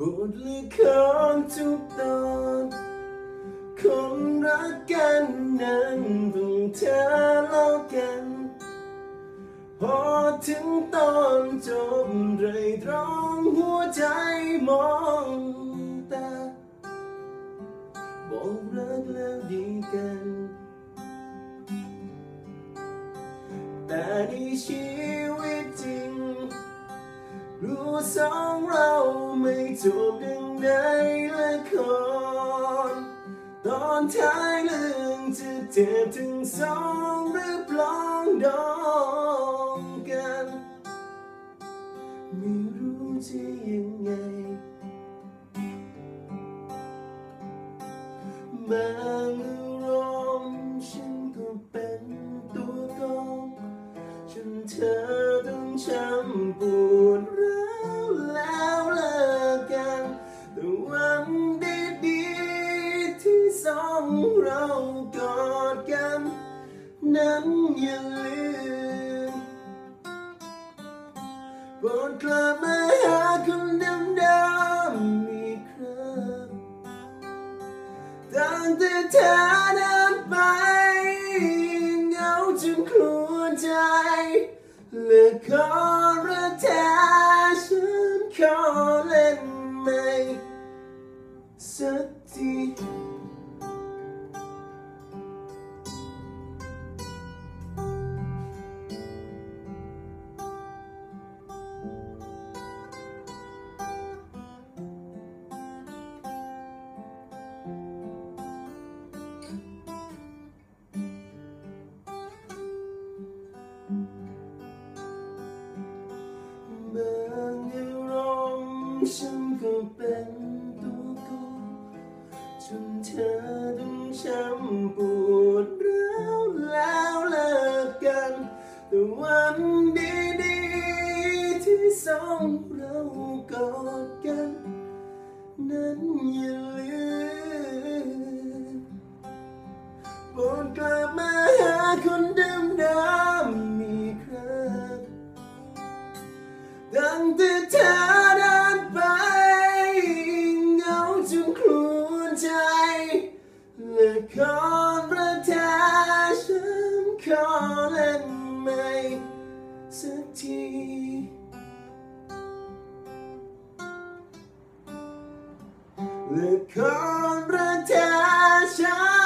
บทละครทุกตอนคนรักกันนั้นต้องทะเล่ากัน พอถึงตอนจบไรตรองหัวใจมองตาบอกรักแล้วดีกัน แต่ในชีวิต รู้สองเราไม่จบดังในละคร ตอนท้ายเรื่องจะเจ็บถึงสองหรือปลองดองกัน ไม่รู้จะยังไง บางอารมณ์ฉันก็เป็นตัวกองจนเธอ นั้นย่าลืมโปรดกลับมาหาคนเดิมๆอีกครั้งตั้งแต่เธอเดินไปเหงาจนครวใจเหลือขอรักแท้ฉันขอเล่นใหม่สักที มณ์ฉันก็เป็นตัวกองจนเธอต้องช้ำปวดร้าวแล้วเลิกกันแต่วันดีๆที่สองเรากอดกัน นั้นอย่าลืมโปรดกลับมาหาคนเดิมเดิ ใจและขอประทาฉันขอเล่นใหม่สักทีและขอประทาฉัน